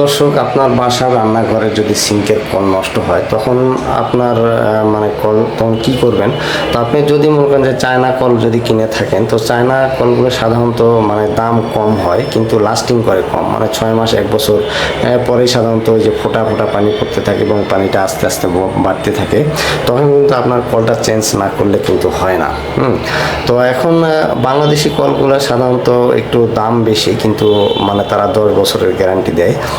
দর্শক, আপনার বাসার রান্নাঘরে যদি সিঙ্কের কল নষ্ট হয়, তখন আপনার মানে কল, তখন কী করবেন? তো আপনি যদি মনে করেন যে চায়না কল যদি কিনে থাকেন, তো চায়না কলগুলো সাধারণত মানে দাম কম হয়, কিন্তু লাস্টিং করে কম। মানে ছয় মাস, এক বছর পরেই সাধারণত ওই যে ফোটা ফোটা পানি পড়তে থাকে এবং পানিটা আস্তে আস্তে বাড়তে থাকে। তখন কিন্তু আপনার কলটা চেঞ্জ না করলে কিন্তু হয় না। হুম? তো এখন বাংলাদেশি কলগুলো সাধারণত একটু দাম বেশি, কিন্তু মানে তারা দশ বছরের গ্যারান্টি দেয়।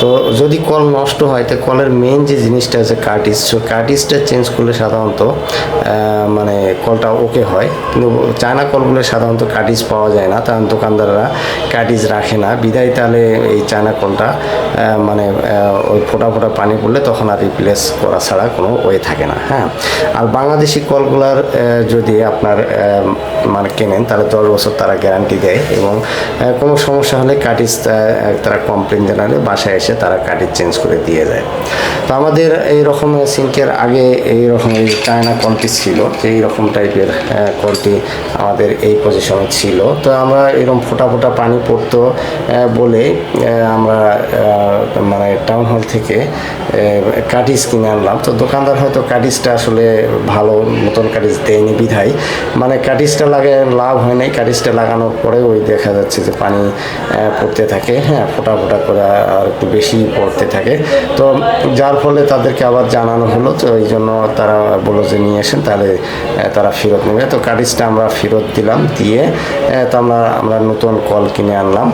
তো যদি কল নষ্ট হয়, তো কলের মেন যে জিনিসটা আছে কার্টিস সো কার্টিসটা চেঞ্জ করলে সাধারণত মানে কলটা ওকে হয়। কিন্তু চায়না কলগুলো সাধারণত কার্টিস পাওয়া যায় না। কারণ দোকানদাররা কার্টিস রাখে না। বিদায় তাহলে এই চায়না কলটা মানে ওই ফোটা ফোটা পানি পড়লে তখন আর রিপ্লেস করা ছাড়া কোনো ওয়ে থাকে না। হ্যাঁ? আর বাংলাদেশি কলগুলার যদি আপনার মানে কেনেন, তাহলে দশ বছর তারা গ্যারান্টি দেয় এবং কোনো সমস্যা হলে কাটিস তারা কমপ্লেন জানালে বাসায় এসে তারা কাঠের চেঞ্জ করে দিয়ে যায়। তো আমাদের এই রকম সিঙ্কের আগে এই রকম এই চায়না কলটি ছিল এই রকম টাইপের কলটি আমাদের এই পজিশনে ছিল। তো আমরা এরকম ফোটা ফোটা পানি পড়তো বলে আমরা টাউন হল থেকে কাটিস কিনে আনলাম। তো দোকানদার হয়তো কাটিসটা আসলে ভালো নতুন কাটিস দেয়নি বিধায়। মানে কাটিসটা লাগে, লাভ হয় নাই। কাটিসটা লাগানোর পরে ওই দেখা যাচ্ছে যে পানি পড়তে থাকে। হ্যাঁ ফোটা ফোটা করে আর একটু বেশি পড়তে থাকে। তো যার ফলে তাদেরকে আবার জানানো হলো, তো এই জন্য তারা বলল যে নিয়ে আসেন, তাহলে তারা ফেরত নেবে। তো কাটিসটা আমরা ফেরত দিলাম, দিয়ে তো আমরা আমরা নতুন কল কিনে আনলাম।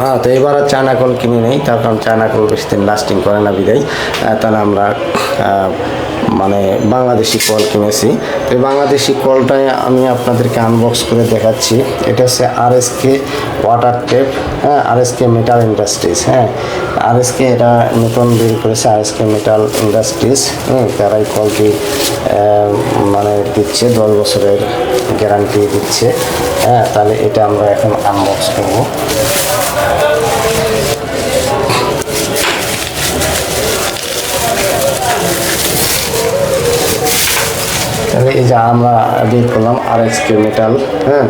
হ্যাঁ তো এবার আর চায়না কল কিনে নেই। তার কারণ চায়না কল বেশি লাস্টিং করে না বিদায়। তাহলে আমরা মানে বাংলাদেশি কল কিনেছি। তো এই বাংলাদেশি কলটাই আমি আপনাদেরকে আনবক্স করে দেখাচ্ছি। এটা হচ্ছে R S K water tape হ্যাঁ R S K metal industries হ্যাঁ। আর এস কে এটা নতুন বের করেছে R S K metal industries হ্যাঁ তারা এই কলটি মানে দিচ্ছে, দশ বছরের গ্যারান্টি দিচ্ছে। হ্যাঁ তাহলে এটা আমরা এখন আনবক্স করব। যে আমরা বের করলাম আর এক্স মেটাল হ্যাঁ?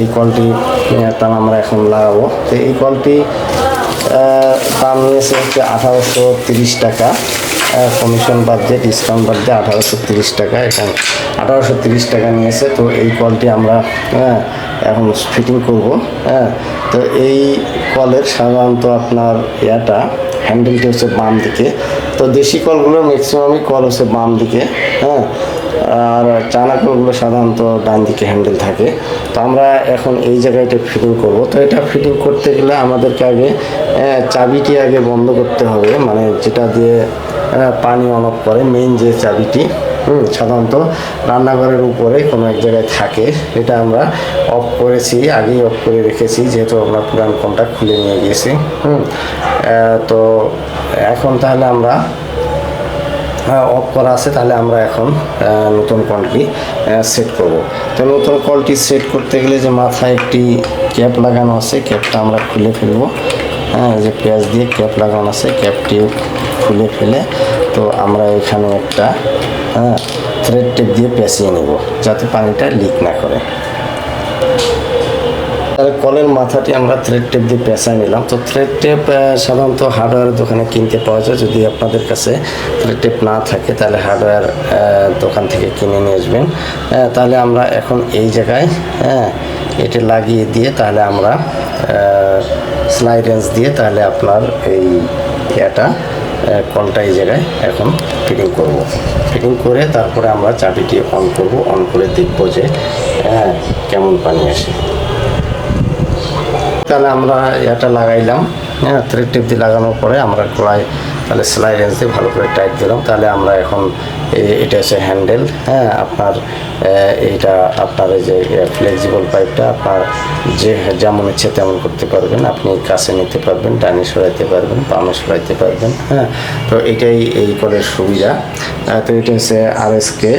এই কলটি তার আমরা এখন লাগাবো। তো এই কলটি দাম নিয়েছে হচ্ছে আঠারোশো তিরিশ টাকা। কমিশন বাদ দিয়ে ডিসকাউন্ট বাদ দিয়ে আঠারোশো তিরিশ টাকা এখানে। আঠারোশো তিরিশ টাকা নিয়েছে, তো এই কলটি আমরা হ্যাঁ এখন ফিটিং করব হ্যাঁ? তো এই কলের সাধারণত আপনার ইয়াটা হ্যান্ডেলটি হচ্ছে বাম দিকে। তো দেশি কলগুলো ম্যাক্সিমামই কল হচ্ছে বাম দিকে হ্যাঁ? আর চায়না কলগুলো সাধারণত ডান দিকে হ্যান্ডেল থাকে। তো আমরা এখন এই জায়গাটা ফিটিং করব। তো এটা ফিটিং করতে গেলে আমাদেরকে আগে চাবিটি আগে বন্ধ করতে হবে। মানে যেটা দিয়ে পানি অন অফ করে মেইন যে চাবিটি, হুম, সাধারণত রান্নাঘরের উপরে কোনো এক জায়গায় থাকে। এটা আমরা অফ করেছি, আগেই অফ করে রেখেছি, যেহেতু আমরা পুরান কন্ট্যাক্ট খুলে নিয়ে গিয়েছি। হুম তো এখন তাহলে আমরা অফ করা আছে, তাহলে আমরা এখন নতুন কলটি সেট করব। তো নতুন কলটি সেট করতে গেলে যে মাথায় একটি ক্যাপ লাগানো আছে ক্যাপটা আমরা খুলে ফেলব। হ্যাঁ যে পেঁয়াজ দিয়ে ক্যাপ লাগানো আছে ক্যাপটি খুলে ফেলে। তো আমরা এখানে একটা হ্যাঁ থ্রেড টেপ দিয়ে পেঁচিয়ে নেব, যাতে পানিটা লিক না করে। তাহলে কলের মাথাটি আমরা থ্রেড টেপ দিয়ে পেঁচায় নিলাম। তো থ্রেড টেপ সাধারণত হার্ডওয়্যার দোকানে কিনতে পাওয়া যায়। যদি আপনাদের কাছে থ্রেড টেপ না থাকে, তাহলে হার্ডওয়্যার দোকান থেকে কিনে নিয়ে আসবেন। তাহলে আমরা এখন এই জায়গায় হ্যাঁ এটা লাগিয়ে দিয়ে তাহলে আমরা স্লাই রেঞ্জ দিয়ে তাহলে আপনার এই ইয়েটা কলটা এই জায়গায় এখন ফিটিং করব। ফিটিং করে তারপরে আমরা চাবিটি অন করব। অন করে দেখব যে হ্যাঁ কেমন পানি আসে। তাহলে আমরা এটা লাগাইলাম হ্যাঁ থ্রেড টেপ দিয়ে লাগানোর পরে আমরা গলায় তাহলে সেলাই রেঞ্জ দিয়ে ভালো করে টাইট দিলাম। তাহলে আমরা এখন এটা হচ্ছে হ্যান্ডেল হ্যাঁ আপনার এইটা আপনার এই যে ফ্লেক্সিবল পাইপটা আপনার যে, যেমন ইচ্ছে তেমন করতে পারবেন। আপনি কাছে নিতে পারবেন, ডানে সরাইতে পারবেন, বামে সরাইতে পারবেন হ্যাঁ। তো এটাই এই কলের সুবিধা। তো এটা হচ্ছে আর এস কে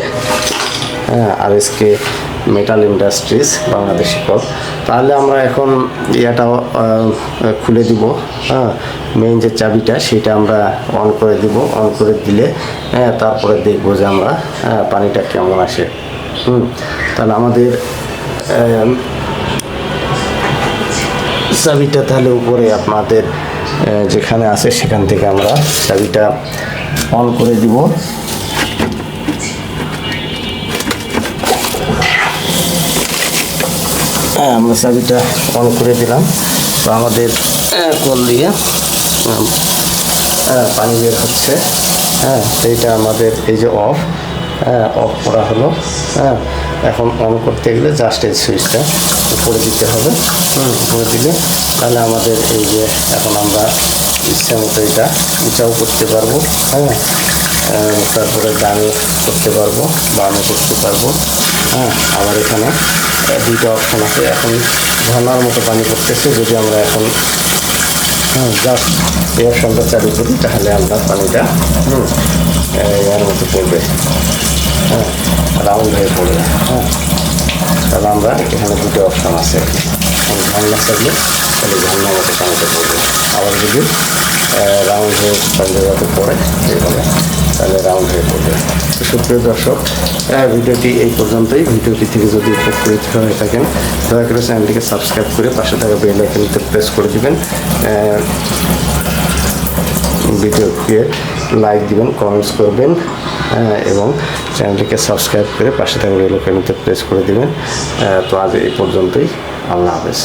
হ্যাঁ R S K metal industries Bangladeshi call তাহলে আমরা এখন ইয়াটা খুলে দিব হ্যাঁ? মেইন যে চাবিটা সেটা আমরা অন করে দিব। অন করে দিলে হ্যাঁ তারপরে দেখব যে আমরা হ্যাঁ, পানিটা কেমন আসে। হুম তাহলে আমাদের চাবিটা তাহলে উপরে আপনাদের যেখানে আছে সেখান থেকে আমরা চাবিটা অন করে দিব। হ্যাঁ আমরা চাবিটা অন করে দিলাম। তো আমাদের আহ, কল দিয়ে হ্যাঁ পানি বের হচ্ছে। হ্যাঁ এইটা আমাদের এই যে অফ হ্যাঁ অফ করা হলো। হ্যাঁ এখন অন করতে গেলে জাস্ট এই সুইচটা উপরে দিতে হবে। হুম, উপরে দিলে তাহলে আমাদের এই যে এখন আমরা ইচ্ছা মতো এটা উঁচাও করতে পারব। হ্যাঁ তারপরে ডানে করতে পারব বামে করতে পারব। হ্যাঁ আবার এখানে দুইটা অপশন আছে। এখন ঝর্নার মতো পানি পড়তেছে, যদি আমরা এখন জাস্ট এই অপশনটা চালু করি, তাহলে আমরা পানিটা এর মতো পড়বে। হ্যাঁ রাউন্ড হয়ে পড়বে। হ্যাঁ তাহলে আমরা এখানে দুটো অপশন আছে। ঝর্ণা চাইলে, তাহলে ঝর্ণার মতো পানিটা পড়বে। আবার যদি রাউন্ড হয়ে পানিটা যাতে পড়ে এইভাবে তাহলে রাউন্ড হয়ে পড়বে তো সুপ্রিয় দর্শক ভিডিওটি এই পর্যন্তই। ভিডিওটি থেকে যদি উপকৃত হয়ে থাকেন, দয়া করে চ্যানেলটিকে সাবস্ক্রাইব করে পাশে থাকা বেল আইকনটি প্রেস করে দিবেন। ভিডিওকে লাইক দিবেন কমেন্টস করবেন এবং চ্যানেলটিকে সাবস্ক্রাইব করে পাশে থাকা বেল আইকনটি প্রেস করে দিবেন। তো আজ এই পর্যন্তই। আল্লাহ হাফেজ।